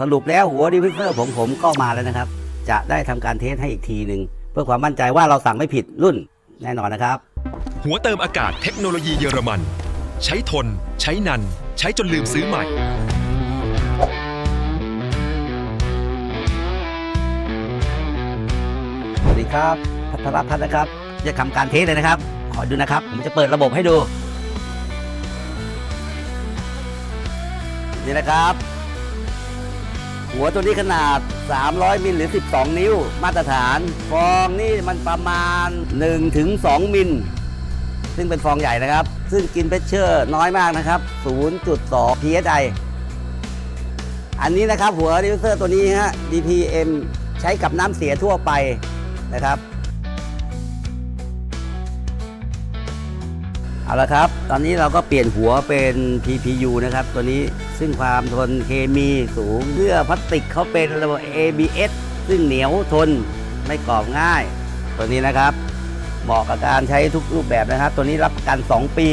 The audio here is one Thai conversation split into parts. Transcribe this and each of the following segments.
สรุปแล้วหัวดิฟิเซอร์ผมผมก็มาแล้วนะครับ จะได้ทำการเทสให้อีกทีหนึ่งเพื่อความมั่นใจว่าเราสั่งไม่ผิดรุ่นแน่นอนนะครับ หัวเติมอากาศเทคโนโลยีเยอรมัน ใช้ทน ใช้นัน ใช้จนลืมซื้อใหม่สวัสดีครับ พัทรพัฒน์นะครับ จะทำการเทสเลยนะครับ ขอดูนะครับ ผมจะเปิดระบบให้ดู นี่นะครับ หัวตัวนี้ขนาด 300 มิลหรือ 12 นิ้ว มาตรฐานฟองนี่มันประมาณ1-2ถึง2มิล ซึ่งเป็นฟองใหญ่นะครับ ซึ่งกินเพชเชอร์น้อยมากนะครับ 0.2 psi อันนี้นะครับหัวดิวเซอร์ตัวนี้ฮะ DPM ใช้กับน้ำเสียทั่วไปนะครับ เอาละครับ ตอนนี้เราก็เปลี่ยนหัวเป็น PPU นะครับตัวนี้ ซึ่งความทนเคมีสูงเพื่อพลาสติกเขาเป็นระบบ ABS ซึ่งเหนียวทนไม่กรอบง่าย ตัวนี้นะครับ เหมาะกับการใช้ทุกรูปแบบนะครับ ตัวนี้รับประกัน 2 ปี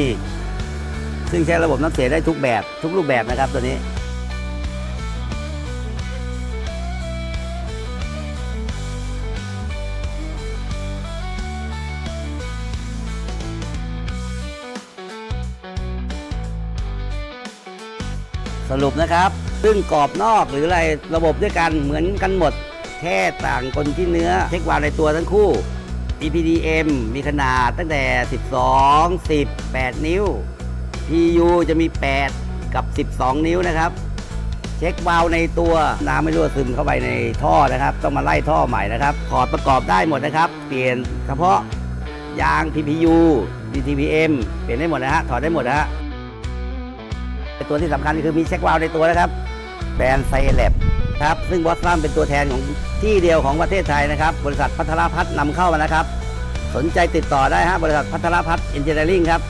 ซึ่งใช้ระบบน้ำเสียได้ทุกแบบทุกรูปแบบนะครับตัวนี้ สรุปนะครับ ซึ่งกรอบนอกหรืออะไรระบบด้วยกันเหมือนกันหมด แค่ต่างคนที่เนื้อเช็ควาล์วในตัวทั้งคู่ EPDM มีขนาดตั้งแต่ 12 10 8 นิ้ว PU จะมี 8 กับ 12 นิ้วนะครับ เช็ควาลในตัวน้ำไม่รั่วซึมเข้าไปในท่อนะครับ ต้องมาไล่ท่อใหม่นะครับถอดประกอบได้หมดนะครับ เปลี่ยนเฉพาะยาง PPU DTPM เปลี่ยนได้หมดนะฮะถอดได้หมดนะฮะ ตัวที่สำคัญคือมีเช็ควาล์วในตัวนะครับแบรนด์ไซแลบครับซึ่งบอสซัมเป็นตัวแทนของที่เดียวของประเทศไทยนะครับ บริษัทพัทรพัฒน์นำเข้ามานะครับ สนใจติดต่อได้ฮะบริษัทพัทรพัฒน์เอนจิเนียริ่งครับ